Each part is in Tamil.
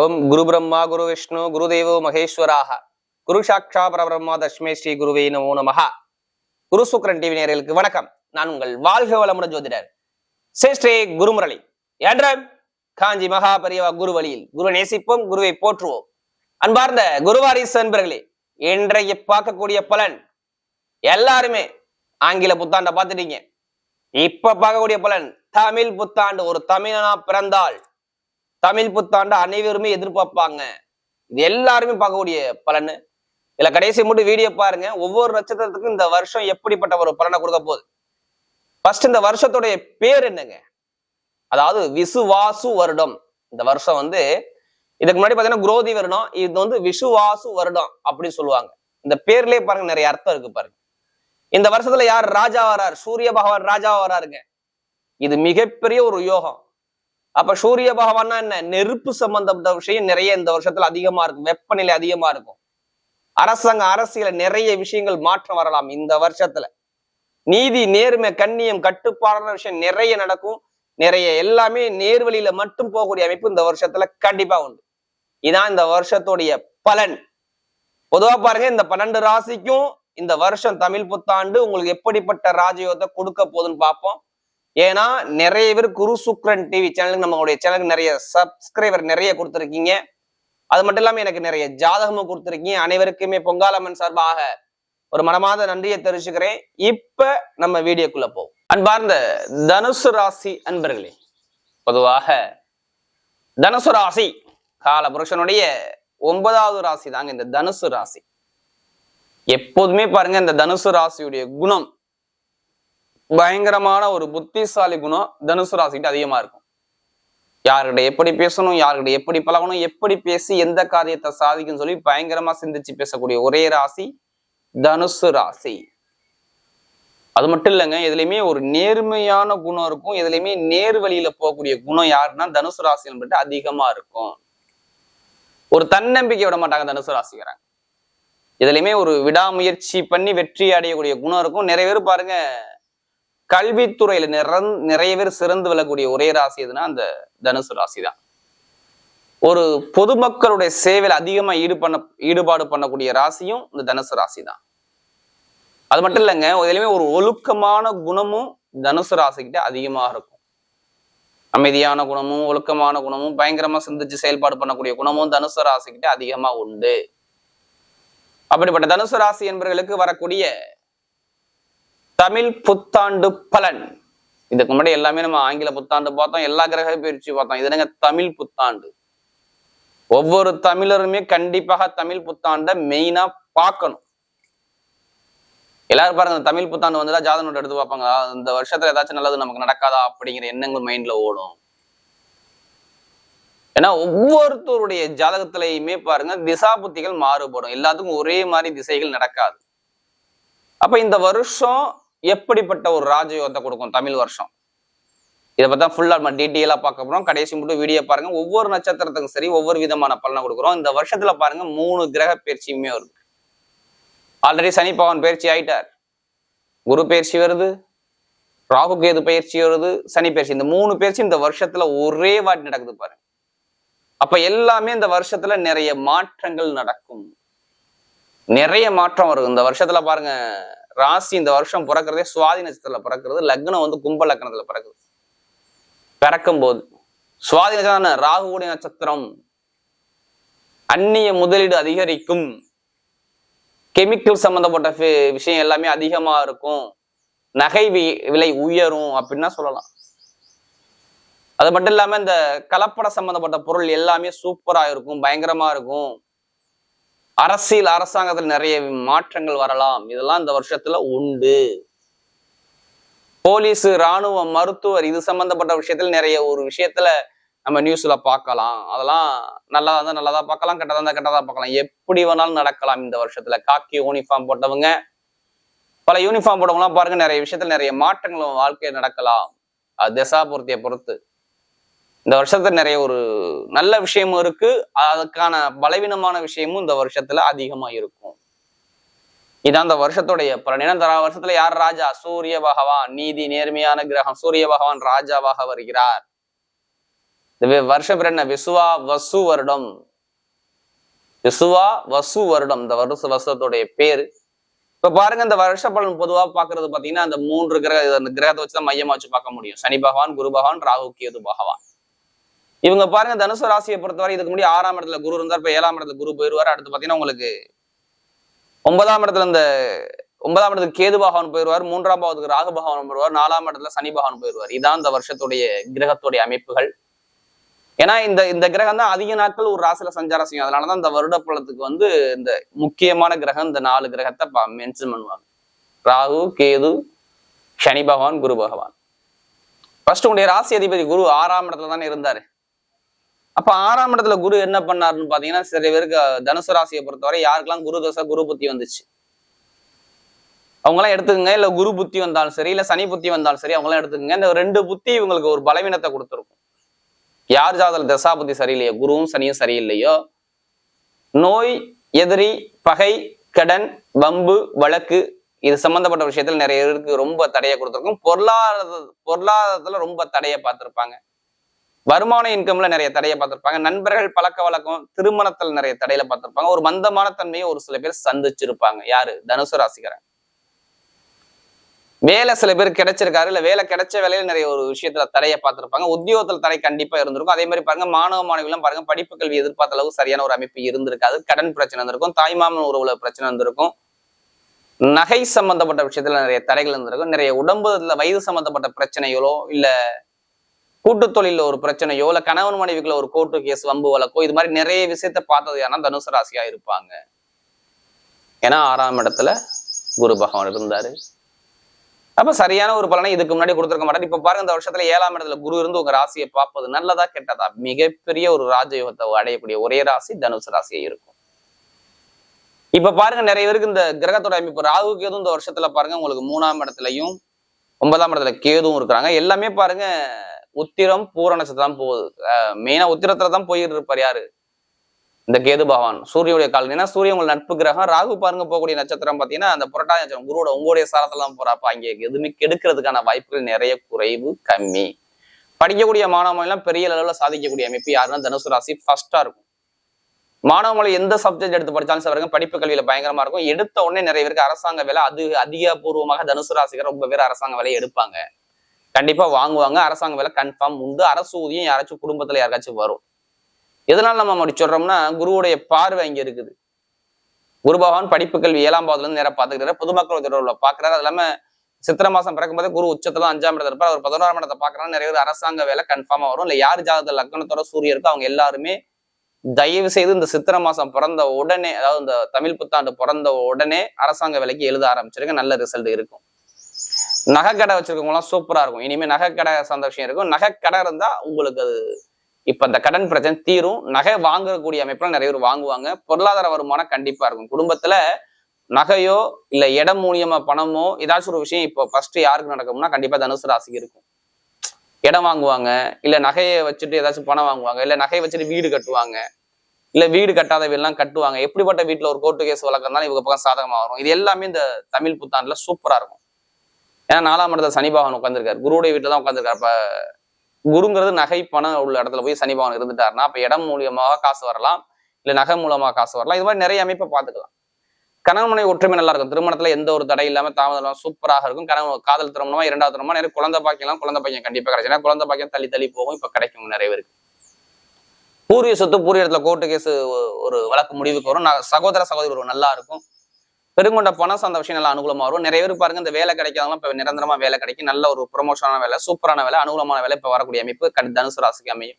ஓம் குரு பிரம்மா குரு விஷ்ணு குரு தேவோ மகேஸ்வராக. குரு சாட்சா பரபிரம்மா தஷ்மே ஸ்ரீ குருவே நமோ நமஹா. குரு சுக்கரன் டிவி நேர்களுக்கு வணக்கம். நான் உங்கள் வாழ்க வளமுடன் ஜோதிடர் ஸ்ரீ ஸ்ரீ குருமுரளி. என்ற காஞ்சி மகா பெரியவா குரு வழியில். குரு நேசிப்போம் குருவை போற்றுவோம். அன்பார்ந்த குருவாரி அன்பர்களே இன்றைய பார்க்கக்கூடிய பலன் எல்லாருமே ஆங்கில புத்தாண்டை பார்த்துட்டீங்க. இப்ப பார்க்கக்கூடிய பலன் தமிழ் புத்தாண்டு. ஒரு தமிழனா பிறந்தால் தமிழ் புத்தாண்டு அனைவருமே எதிர்பார்ப்பாங்க. இது எல்லாருமே பார்க்கக்கூடிய பலன். இதுல கடைசி மட்டும் வீடியோ பாருங்க. ஒவ்வொரு நட்சத்திரத்துக்கும் இந்த வருஷம் எப்படிப்பட்ட ஒரு பலனை கொடுக்க போகுது? ஃபர்ஸ்ட் இந்த வருஷத்துடைய பேர் என்னங்க? அதாவது விசுவாசு வருடம். இந்த வருஷம் வந்து இதுக்கு முன்னாடி பாத்தீங்கன்னா குரோதி வருடம் இது வந்து விசுவாசு வருடம் அப்படின்னு சொல்லுவாங்க. இந்த பேர்லயே பாருங்க நிறைய அர்த்தம் இருக்கு பாருங்க. இந்த வருஷத்துல யார் ராஜா வரார்? சூரிய பகவான் ராஜா வராருங்க. இது மிகப்பெரிய ஒரு யோகம். அப்ப சூரிய பகவான்னா என்ன? நெருப்பு சம்பந்தப்பட்ட விஷயம் நிறைய இந்த வருஷத்துல அதிகமா இருக்கும். வெப்பநிலை அதிகமா இருக்கும். அரசாங்க அரசியல நிறைய விஷயங்கள் மாற்றம் வரலாம் இந்த வருஷத்துல. நீதி நேர்மை கண்ணியம் கட்டுப்பாடான விஷயம் நிறைய நடக்கும். நிறைய எல்லாமே நேர்வழியில மட்டும் போகக்கூடிய அமைப்பு இந்த வருஷத்துல கண்டிப்பா உண்டு. இதான் இந்த வருஷத்துடைய பலன். பொதுவா பாருங்க இந்த பன்னெண்டு ராசிக்கும் இந்த வருஷம் தமிழ் புத்தாண்டு உங்களுக்கு எப்படிப்பட்ட ராஜயோகத்தை கொடுக்க போகுதுன்னு பார்ப்போம். ஏன்னா நிறைய பேர் குரு சுக்ரன் டிவி சேனலுக்கு நம்மளுடைய சேனலுக்கு நிறைய சப்ஸ்கிரைபர் நிறைய கொடுத்துருக்கீங்க. அது மட்டும் இல்லாமல் எனக்கு நிறைய ஜாதகமும் கொடுத்துருக்கீங்க. அனைவருக்குமே பொங்காலம்மன் சார்பாக ஒரு மனமாத நன்றியை தெரிவிச்சுக்கிறேன். இப்ப நம்ம வீடியோக்குள்ள போவோம். அன்பார்ந்த தனுசு ராசி அன்பர்களே பொதுவாக தனுசு ராசி கால புருஷனுடைய ஒன்பதாவது ராசி தாங்க இந்த தனுசு ராசி. எப்போதுமே பாருங்க இந்த தனுசு ராசியுடைய குணம் பயங்கரமான ஒரு புத்திசாலி குணம் தனுசு ராசிக்கிட்ட அதிகமா இருக்கும். யார்கிட்ட எப்படி பேசணும் யார்கிட்ட எப்படி பழகணும் எப்படி பேசி எந்த காரியத்தை சாதிக்கும்னு சொல்லி பயங்கரமா சிந்திச்சு பேசக்கூடிய ஒரே ராசி தனுசு ராசி. அது மட்டும் இல்லைங்க எதுலையுமே ஒரு நேர்மையான குணம் இருக்கும் எதுலையுமே நேர் வழியில போகக்கூடிய குணம் யாருன்னா தனுசு ராசி என்பது அதிகமா இருக்கும். ஒரு தன்னம்பிக்கை விட மாட்டாங்க தனுசு ராசிக்கிறாங்க இதுலயுமே ஒரு விடாமுயற்சி பண்ணி வெற்றி அடையக்கூடிய குணம் இருக்கும். நிறைய பேர் பாருங்க கல்வித்துறையில நிறந் நிறைய பேர் சிறந்து விளக்கூடிய ஒரே ராசி எதுனா அந்த தனுசு ராசி தான் ஒரு பொதுமக்களுடைய சேவையில் அதிகமா ஈடுபண்ண ஈடுபாடு பண்ணக்கூடிய ராசியும் இந்த தனுசு ராசி தான் அது மட்டும் இல்லைங்க இதுலயுமே ஒரு ஒழுக்கமான குணமும் தனுசு ராசிக்கிட்ட அதிகமாக இருக்கும். அமைதியான குணமும் ஒழுக்கமான குணமும் பயங்கரமா சிந்திச்சு செயல்பாடு பண்ணக்கூடிய குணமும் தனுசு ராசிக்கிட்ட அதிகமா உண்டு. அப்படிப்பட்ட தனுசு ராசி என்பவர்களுக்கு வரக்கூடிய தமிழ் புத்தாண்டு பலன். இதுக்கு முன்னாடி எல்லாமே நம்ம ஆங்கில புத்தாண்டு பார்த்தோம் எல்லா கிரக பயிற்சி பார்த்தோம். இது என்னங்க? தமிழ் புத்தாண்டு. ஒவ்வொரு தமிழருமே கண்டிப்பாக தமிழ் புத்தாண்டை மெயினா பார்க்கணும். எல்லாரும் பாருங்க தமிழ் புத்தாண்டு வந்துதான் ஜாதக நோட்டு எடுத்து பார்ப்பாங்க. இந்த வருஷத்துல ஏதாச்சும் நல்லது நமக்கு நடக்காதா அப்படிங்கிற எண்ணங்கள் மைண்ட்ல ஓடும். ஏன்னா ஒவ்வொருத்தருடைய ஜாதகத்திலையுமே பாருங்க திசா புத்திகள் மாறுபடும். எல்லாத்துக்கும் ஒரே மாதிரி திசைகள் நடக்காது. அப்ப இந்த வருஷம் எப்படிப்பட்ட ஒரு ராஜயோகத்தை கொடுக்கும் தமிழ் வருஷம்? இதை பார்த்தா ஃபுல்லாக நம்ம டீட்டெயிலாக பார்க்க போகிறோம் கடைசி மட்டும் வீடியோ பாருங்க. ஒவ்வொரு நட்சத்திரத்துக்கும் சரி ஒவ்வொரு விதமான பலனை கொடுக்குறோம். இந்த வருஷத்துல பாருங்க மூணு கிரக பயிற்சியுமே வருது. ஆல்ரெடி சனி பகவான் பயிற்சி ஆயிட்டார். குரு பயிற்சி வருது. ராகு கேது பயிற்சி வருது. சனி பயிற்சி. இந்த மூணு பயிற்சி இந்த வருஷத்துல ஒரே வாட்டி நடக்குது பாருங்க. அப்ப எல்லாமே இந்த வருஷத்துல நிறைய மாற்றங்கள் நடக்கும். நிறைய மாற்றம் வரும். இந்த வருஷத்துல பாருங்க ராசி இந்த வருஷம் பிறக்கிறதே சுவாதி நட்சத்திரத்துல பிறக்கிறது லக்னம் வந்து கும்ப லக்னத்துல பிறக்குது. பிறக்கும் போது சுவாதி நட்சத்திரம் ராகுடைய நட்சத்திரம். அந்நிய முதலீடு அதிகரிக்கும். கெமிக்கல் சம்பந்தப்பட்ட விஷயம் எல்லாமே அதிகமா இருக்கும். நகை விலை உயரும் அப்படின்னா சொல்லலாம். அது மட்டும் இல்லாம இந்த கலப்பட சம்பந்தப்பட்ட பொருள் எல்லாமே சூப்பரா இருக்கும் பயங்கரமா இருக்கும். அரசியல் அரசாங்கத்தில் நிறைய மாற்றங்கள் வரலாம். இதெல்லாம் இந்த வருஷத்துல உண்டு. போலீஸ் ராணுவம் மருத்துவர் இது சம்பந்தப்பட்ட விஷயத்துல நிறைய ஒரு விஷயத்துல நம்ம நியூஸ்ல பார்க்கலாம். அதெல்லாம் நல்லதா இருந்தா நல்லதா பார்க்கலாம் கெட்டதா இருந்தா கெட்டதா பார்க்கலாம். எப்படி வேணாலும் நடக்கலாம் இந்த வருஷத்துல. காக்கி யூனிஃபார்ம் போட்டவங்க பல யூனிஃபார்ம் போட்டவங்கலாம் பாருங்க நிறைய விஷயத்துல நிறைய மாற்றங்கள் வாழ்க்கையில் நடக்கலாம். அது திசா பொருத்திய பொறுத்து. இந்த வருஷத்துல நிறைய ஒரு நல்ல விஷயமும் இருக்கு. அதுக்கான பலவீனமான விஷயமும் இந்த வருஷத்துல அதிகமா இருக்கும். இதான் அந்த வருஷத்துடைய பலன். ஏன்னா இந்த வருஷத்துல யார் ராஜா? சூரிய பகவான். நீதி நேர்மையான கிரகம். சூரிய பகவான் ராஜாவாக வருகிறார். இந்த வி- வருஷம் பேர் என்ன? விசுவா வசு வருடம். விசுவா வசு வருடம். இந்த வருஷ வருஷத்துடைய பேரு. இப்ப பாருங்க இந்த வருஷ பலன் பொதுவா பாக்குறது பாத்தீங்கன்னா அந்த மூன்று கிரக கிரகத்தை வச்சுதான் மையமா வச்சு பார்க்க முடியும். சனி பகவான் குரு பகவான் ராகு கேது பகவான். இவங்க பாருங்க தனுசு ராசியை பொறுத்தவரை இதுக்கு முன்னாடி ஆறாம் இடத்துல குரு இருந்தார் இப்ப ஏழாம் இடத்துல குரு போயிருவாரு அடுத்து பாத்தீங்கன்னா உங்களுக்கு ஒன்பதாம் இடத்துல இந்த ஒன்பதாம் இடத்துக்கு கேது பகவான் போயிருவார் மூன்றாம் பாவத்துக்கு ராகு பகவான் போயிருவார் நாலாம் இடத்துல சனி பகவான் போயிருவார் இதான் இந்த வருஷத்துடைய கிரகத்துடைய அமைப்புகள். ஏன்னா இந்த இந்த கிரகம் தான் அதிக நாட்கள் ஒரு ராசியில சஞ்சாரம் செய்யும். அதனாலதான் இந்த வருட பழத்துக்கு வந்து இந்த முக்கியமான கிரகம் இந்த நாலு கிரகத்தை மென்ஷன் பண்ணுவாங்க. ராகு கேது சனி பகவான் குரு பகவான். ஃபர்ஸ்ட் உங்களுடைய ராசி அதிபதி குரு ஆறாம் இடத்துல தானே இருந்தாரு. அப்ப ஆறாம் இடத்துல குரு என்ன பண்ணாருன்னு பாத்தீங்கன்னா சில பேருக்கு தனுசு ராசியை பொறுத்தவரை யாருக்கெல்லாம் குரு தசை குரு புத்தி வந்துச்சு? அவங்களாம் எடுத்துக்கங்க. இல்ல குரு புத்தி வந்தாலும் சரி இல்ல சனி புத்தி வந்தாலும் சரி அவங்களாம் எடுத்துக்கங்க. இந்த ரெண்டு புத்தி இவங்களுக்கு ஒரு பலவீனத்தை கொடுத்துருக்கும். யார் ஜாதல தசா புத்தி சரியில்லையோ குருவும் சனியும் சரியில்லையோ நோய் எதிரி பகை கடன் வம்பு வழக்கு இது சம்பந்தப்பட்ட விஷயத்துல நிறைய பேருக்கு ரொம்ப தடையை கொடுத்துருக்கும். பொருளாதார பொருளாதாரத்துல ரொம்ப தடையை பார்த்திருப்பாங்க. வருமான இன்கம்ல நிறைய தடையை பார்த்திருப்பாங்க. நண்பர்கள் பழக்க வழக்கம் திருமணத்துல நிறைய தடையில பார்த்திருப்பாங்க. ஒரு மந்தமான தன்மையை ஒரு சில பேர் சந்திச்சிருப்பாங்க. யாரு? தனுசு ராசிக்காரன். வேலை சில பேர் கிடைச்சிருக்காரு. இல்ல வேலை கிடைச்ச வேலையில நிறைய ஒரு விஷயத்துல தடையை பார்த்திருப்பாங்க. உத்தியோகத்துல தடை கண்டிப்பா இருந்திருக்கும். அதே மாதிரி பாருங்க மாணவ மாணவிகளும் பாருங்க படிப்பு கல்வி எதிர்பார்த்த அளவு சரியான ஒரு அமைப்பு இருந்திருக்காது. கடன் பிரச்சனை இருந்திருக்கும் தாய்மாமன் உறவுல பிரச்சனை இருந்திருக்கும் நகை சம்பந்தப்பட்ட விஷயத்துல நிறைய தடைகள் இருந்திருக்கும். நிறைய உடம்புல வயது சம்பந்தப்பட்ட பிரச்சனைகளோ இல்ல கூட்டு தொழில ஒரு பிரச்சனையோ இல்ல கணவன் மனைவிக்குள்ள ஒரு கோர்ட்டு கேஸ் வம்பு வழக்கோ இது மாதிரி நிறைய விஷயத்த பார்த்தது யாருன்னா தனுசு ராசியா இருப்பாங்க. ஏன்னா ஆறாம் இடத்துல குரு பகவான் இருந்தாரு. அப்ப சரியான ஒரு பலனை இதுக்கு முன்னாடி கொடுத்துருக்க மாட்டார். இப்ப பாருங்க இந்த வருஷத்துல ஏழாம் இடத்துல குரு இருந்து உங்க ராசியை பார்ப்பது நல்லதா கெட்டதா? மிகப்பெரிய ஒரு ராஜயோகத்தை அடையக்கூடிய ஒரே ராசி தனுசு ராசியா இருக்கும். இப்ப பாருங்க நிறைய பேருக்கு இந்த கிரகத்தோட அமைப்பு ராகு கேதும் இந்த வருஷத்துல பாருங்க உங்களுக்கு மூணாம் இடத்துலயும் ஒன்பதாம் இடத்துல கேதுவும் இருக்கிறாங்க. எல்லாமே பாருங்க உத்திரம் பூர நட்சத்திரம் போகுது மெயினா உத்திரத்துல தான் போயிட்டு இருப்பார் யாரு? இந்த கேது பகவான். சூரியனுடைய காலம் ஏன்னா சூரியன் உங்கள் நட்பு கிரகம். ராகு பாருங்க போகக்கூடிய நட்சத்திரம் பாத்தீங்கன்னா அந்த புரட்டாதி நட்சத்திரம். குருவோட உங்களுடைய சாரத்துல தான் போறாப்ப. அங்கே எதுவுமே கெடுக்கிறதுக்கான வாய்ப்புகள் நிறைய குறைவு கம்மி. படிக்கக்கூடிய மாணவ எல்லாம் பெரிய அளவுல சாதிக்கக்கூடிய அமைப்பு யாருன்னா தனுசு ராசி ஃபர்ஸ்டா இருக்கும். மாணவமலை எந்த சப்ஜெக்ட் எடுத்து படிச்சாலும் சார் படிப்பு கல்வியில பயங்கரமா இருக்கும். எடுத்த உடனே நிறைய பேருக்கு அரசாங்க வேலை அது அதிகபூர்வமாக தனுசு ராசிக்கு ரொம்ப பேர் அரசாங்க வேலையை எடுப்பாங்க. கண்டிப்பா வாங்குவாங்க. அரசாங்க வேலை கன்ஃபார்ம் உண்டு. அரசு ஊதியம் யாராச்சும் குடும்பத்துல யாருக்காச்சும் வரும். எதனால நம்ம அப்படி சொல்றோம்னா குருவுடைய பார்வை இங்க இருக்குது. குரு பகவான் படிப்பு கல்வி ஏழாம் பாவத்துல இருந்து நேரம் பாத்துக்கிறாரு பொதுமக்கள் தொடர்புல பாக்குறாரு அது இல்லாம சித்திரை மாசம் பிறக்கும்போது குரு உச்சத்துல அஞ்சாம் இடத்துல இருப்பார். அவர் பதினோராம் இடத்தை பாக்குறாரு நிறைய பேர் அரசாங்க வேலை கன்ஃபார்மா வரும். இல்ல யார் ஜாதகத்துல லக்னத்தோட சூரிய இருக்கோ அவங்க எல்லாருமே தயவு செய்து இந்த சித்திரை மாசம் பிறந்த உடனே அதாவது இந்த தமிழ் புத்தாண்டு பிறந்த உடனே அரசாங்க வேலைக்கு எழுத ஆரம்பிச்சிருக்க நல்ல ரிசல்ட் இருக்கும். நகைக்கடை வச்சிருக்கவங்க எல்லாம் சூப்பரா இருக்கும். இனிமே நகைக்கடை சார்ந்த விஷயம் இருக்கும். நகைக்கடை இருந்தா உங்களுக்கு அது இப்ப இந்த கடன் பிரச்சனை தீரும். நகை வாங்கக்கூடிய அமைப்புல நிறைய பேர் வாங்குவாங்க. பொருளாதார வருமானம் கண்டிப்பா இருக்கும். குடும்பத்துல நகையோ இல்ல இடம் மூலியமா பணமோ ஏதாச்சும் ஒரு விஷயம் இப்போ ஃபர்ஸ்ட் யாருக்கு நடக்கும்னா கண்டிப்பா தனுசு ராசிக்கு இருக்கும். இடம் வாங்குவாங்க. இல்ல நகையை வச்சுட்டு ஏதாச்சும் பணம் வாங்குவாங்க. இல்ல நகையை வச்சுட்டு வீடு கட்டுவாங்க. இல்ல வீடு கட்டாத வீடுலாம் கட்டுவாங்க. எப்படிப்பட்ட வீட்டுல ஒரு கோர்ட்டு கேஸ் வழக்கம்னாலும் இவங்க பக்கம் சாதகமா வரும். இது எல்லாமே இந்த தமிழ் புத்தாண்டுல சூப்பரா இருக்கும். ஏன்னா நாலாம் இடத்துல சனி பகவான் உட்காந்துருக்காரு குருவுடைய வீட்டுல தான் உட்காந்துருக்காரு அப்போ குருங்கிறது நகை பணம் உள்ள இடத்துல போய் சனி பகவான் இருந்துட்டாருன்னா இடம் மூலியமாக காசு வரலாம். இல்ல நகை மூலமா காசு வரலாம். இது மாதிரி நிறைய அமைப்பை பார்த்துக்கலாம். கணவன் மனைவி ஒற்றுமை நல்லா இருக்கும். திருமணத்துல எந்த ஒரு தடை இல்லாம தாமதம் இல்லாம சூப்பராக இருக்கும். கணவன் காதல் திருமணமா இரண்டாவது திருமணமா நிறைய குழந்தை பாக்கியெல்லாம் குழந்தை பாக்கியம் கண்டிப்பா கிடைச்சு ஏன்னா குழந்தை பாக்கியம் தள்ளி தள்ளி போகும். இப்ப கிடைக்கும் நிறைய பேருக்கு. பூர்வீக சொத்து பூர்வீக இடத்துல கோர்ட்டு கேஸ் ஒரு வழக்கு முடிவுக்கு வரும். நான் சகோதர சகோதரி ஒரு நல்லா இருக்கும். பெருங்கொண்ட பணம் அந்த விஷயம் நல்லா அனுகூலமாக வரும். நிறைய பேர் பாருங்க இந்த வேலை கிடைக்காதவங்க இப்போ நிரந்தரமா வேலை கிடைக்கும். நல்ல ஒரு ப்ரொமோஷனான வேலை சூப்பரான வேலை அனுகூலமான வேலை இப்போ வரக்கூடிய அமைப்பு கடி- தனுசு ராசிக்கு அமையும்.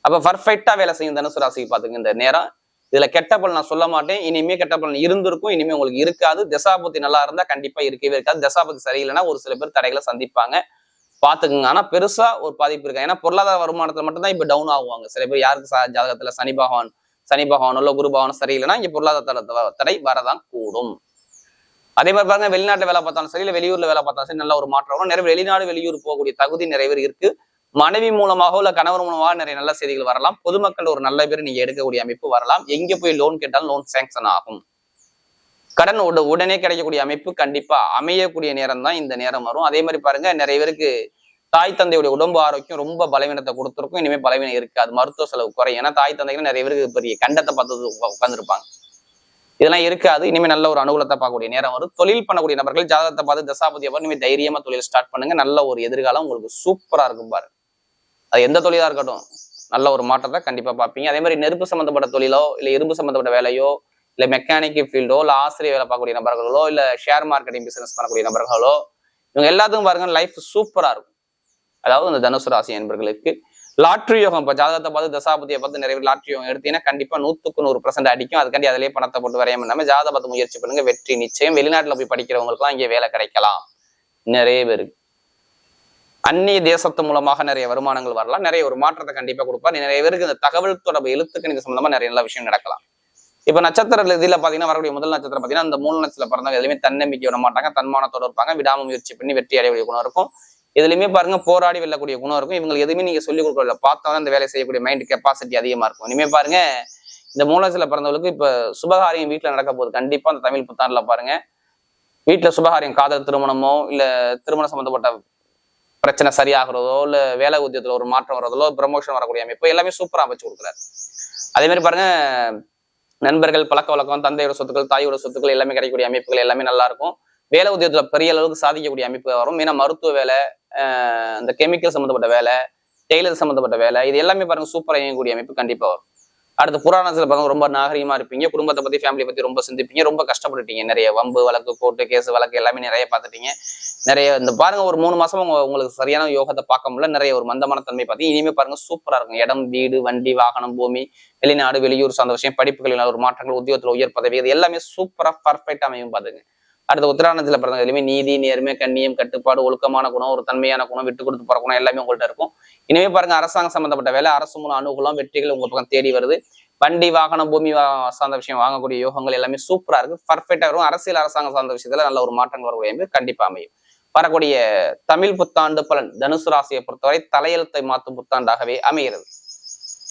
அப்போ பர்ஃபெக்டாக வேலை செய்யும் தனுசு ராசிக்கு பார்த்துங்க இந்த நேரம். இதுல கெட்ட பலன் நான் சொல்ல மாட்டேன். இனிமே கெட்ட பலன் இருந்திருக்கும் இனிமே உங்களுக்கு இருக்காது. தசாபத்தி நல்லா இருந்தா கண்டிப்பா இருக்கவே இருக்காது. தசாபத்தி சரியில்லைன்னா ஒரு சில பேர் தடைகளை சந்திப்பாங்க. பாத்துக்குங்க. ஆனா பெருசா ஒரு பாதிப்பு இருக்கா ஏன்னா பொருளாதார வருமானத்துல மட்டும்தான் இப்ப டவுன் ஆகுவாங்க. சில பேர் யாருக்கு சா- ஜாதகத்துல சனி பகவான் சனி பகவானோ இல்ல குரு பகவானோ சரியில்லைன்னா இங்க பொருளாதார தடை வரதான் கூடும். அதே மாதிரி பாருங்க வெளிநாட்டில் வேலை பார்த்தாலும் சரி இல்லை வெளியூர்ல வேலை பார்த்தாலும் சரி நல்ல ஒரு மாற்றம் வரும். நிறைய வெளிநாடு வெளியூர் போகக்கூடிய தகுதி நிறைய பேர் இருக்கு. மனைவி மூலமாக இல்ல கணவர் மூலமாக நிறைய நல்ல செய்திகள் வரலாம். பொதுமக்கள் ஒரு நல்ல பேர் நீங்க எடுக்கக்கூடிய அமைப்பு வரலாம். எங்க போய் லோன் கேட்டாலும் லோன் சேங்ஷன் ஆகும். கடன் உட- உடனே கிடைக்கக்கூடிய அமைப்பு கண்டிப்பா அமையக்கூடிய நேரம் தான் இந்த நேரம் வரும். அதே மாதிரி பாருங்க நிறைய பேருக்கு தாய் தந்தையுடைய உடம்பு ஆரோக்கியம் ரொம்ப பலவீனத்தை கொடுத்துருக்கும். இனிமேல் பலவீனம் இருக்காது. மருத்துவ செலவு குறையும். ஏன்னா தாய் தந்தைகள் நிறைய பேருக்கு பெரிய கண்டத்தை பார்த்து உட்காந்துருப்பாங்க இதெல்லாம் இருக்காது. இனிமேல் நல்ல ஒரு அனுகூலத்தை பார்க்கக்கூடிய நேரம் வரும். தொழில் பண்ணக்கூடிய நபர்கள் ஜாதகத்தை பார்த்து தசாபதி அப்போ இனிமேல் தைரியமா தொழில் ஸ்டார்ட் பண்ணுங்க. நல்ல ஒரு எதிர்காலம் உங்களுக்கு சூப்பரா இருக்கும் பாரு. அது எந்த தொழிலா இருக்கட்டும் நல்ல ஒரு மாற்றத்தை கண்டிப்பா பார்ப்பீங்க. அதே மாதிரி நெருப்பு சம்பந்தப்பட்ட தொழிலோ இல்லை இரும்பு சம்பந்தப்பட்ட வேலையோ இல்ல மெக்கானிக் ஃபீல்டோ இல்லை ஆசிரியர் வேலை பார்க்கக்கூடிய நபர்களோ இல்ல ஷேர் மார்க்கெட்டிங் பிசினஸ் பண்ணக்கூடிய நபர்களோ இவங்க எல்லாத்துக்கும் பாருங்க லைஃப் சூப்பரா இருக்கும். அதாவது இந்த தனுசு ராசி என்பர்களுக்கு லாட்ரி யோகம் இப்போ ஜாதகத்தை பார்த்து தசாபதியை பார்த்து நிறைய லாட்ரி யோகம் எடுத்தீங்கன்னா கண்டிப்பா நூத்துக்கு நூறு பர்சன்ட் அடிக்கும். அதுக்காண்டி அதிலேயே பணத்தை போட்டு வரையாம இல்லாம ஜாதக பார்த்து முயற்சி பண்ணுங்க. வெற்றி நிச்சயம். வெளிநாட்டுல போய் படிக்கிறவங்களுக்குலாம் இங்கே வேலை கிடைக்கலாம். நிறைய பேருக்கு அந்நிய தேசத்து மூலமாக நிறைய வருமானங்கள் வரலாம். நிறைய ஒரு மாற்றத்தை கண்டிப்பா கொடுப்பார். நிறைய பேருக்கு இந்த தகவல் தொடர்பு எழுத்துக்கணித சம்பந்தமா நிறைய நல்ல விஷயம் நடக்கலாம். இப்ப நட்சத்திர இதுல பாத்தீங்கன்னா வரக்கூடிய முதல் நட்சத்திரம் பாத்தீங்கன்னா இந்த மூணு நட்சத்திரம் பிறந்தவங்க எதுவுமே தன்னம்பிக்கை விட மாட்டாங்க. தன்மானத்தோட இருப்பாங்க. விடாம முயற்சி பண்ணி வெற்றி அடையக்கூடிய குணம் இருக்கும். எதுலையுமே பாருங்க போராடி வெல்லக்கூடிய குணம் இருக்கும். இவங்களுக்கு எதுவுமே நீங்க சொல்லிக் கொடுக்கல பார்த்தா அந்த வேலை செய்யக்கூடிய மைண்ட் கெப்பாசிட்டி அதிகமா இருக்கும். இனிமே பாருங்க இந்த மூலசில பிறந்தவங்களுக்கு இப்ப சுபகாரியம் வீட்டுல நடக்க போகுது. கண்டிப்பா அந்த தமிழ் புத்தாண்டுல பாருங்க. வீட்டுல சுபகாரியம் காதல் திருமணமோ இல்ல திருமணம் சம்பந்தப்பட்ட பிரச்சனை சரியாகிறதோ இல்ல வேலை உத்தியத்துல ஒரு மாற்றம் வர்றதோ ப்ரமோஷன் வரக்கூடிய அமைப்பு எல்லாமே சூப்பரா அமைச்சு கொடுக்குறாரு. அதே மாதிரி பாருங்க நண்பர்கள் பழக்க வழக்கம் தந்தையோட சொத்துக்கள் தாயோட சொத்துக்கள் எல்லாமே கிடைக்கக்கூடிய அமைப்புகள் எல்லாமே நல்லா இருக்கும். வேலை உத்தியோகத்துல பெரிய அளவுக்கு சாதிக்கக்கூடிய அமைப்பு வரும். ஏன்னா மருத்துவ வேலை ஆஹ் இந்த கெமிக்கல் சம்மந்தப்பட்ட வேலை டெய்லர் சம்மந்தப்பட்ட வேலை இது எல்லாமே பாருங்க சூப்பராக இயங்கக்கூடிய அமைப்பு கண்டிப்பா வரும். அடுத்து புராணத்துல பாருங்க ரொம்ப நாகரிகமாக இருப்பீங்க. குடும்பத்தை பத்தி ஃபேமிலியை பத்தி ரொம்ப சிந்திப்பீங்க. ரொம்ப கஷ்டப்பட்டுட்டீங்க. நிறைய வம்பு வழக்கு கோர்ட்டு கேஸ் வழக்கு எல்லாமே நிறைய பார்த்துட்டீங்க. நிறைய இந்த பாருங்க ஒரு மூணு மாசம் உங்க உங்களுக்கு சரியான யோகத்தை பார்க்க முடியல. நிறைய ஒரு மந்தமான தன்மை பார்த்தீங்க. இனிமே பாருங்க சூப்பரா இருக்கும். இடம் வீடு வண்டி வாகனம் பூமி வெளிநாடு வெளியூர் சார்ந்த விஷயம் படிப்புகளில் ஒரு மாற்றங்கள் உத்தியோகத்துல உயர் பதவி இது எல்லாமே சூப்பரா பர்ஃபெக்டாக அமையும் பார்த்துங்க அடுத்து உத்தராணத்தில் பிறந்த எல்லாமே நீதி நேர்மை கண்ணியம் கட்டுப்பாடு ஒழுக்கமான குணம் ஒரு தன்மையான குணம் விட்டு கொடுத்து போற குணம் எல்லாமே உங்கள்கிட்ட இருக்கும். இனிமே பாருங்க அரசாங்கம் சம்பந்தப்பட்ட வேலை அரசு மூலம் அனுகூலம் வெற்றிகள் உங்க பக்கம் தேடி வருது. வண்டி வாகனம் பூமி வா- சார்ந்த விஷயம் வாங்கக்கூடிய யோகங்கள் எல்லாமே சூப்பரா இருக்கு. பர்ஃபெக்டா இருக்கும். அரசியல் அரசாங்கம் சார்ந்த விஷயத்துல நல்ல ஒரு மாற்றங்கள் வரக்கூடிய கண்டிப்பாக கண்டிப்பா அமையும். வரக்கூடிய தமிழ் புத்தாண்டு பலன் தனுசு ராசியை பொறுத்தவரை தலையெழுத்தை மாற்றும் புத்தாண்டாகவே அமைகிறது.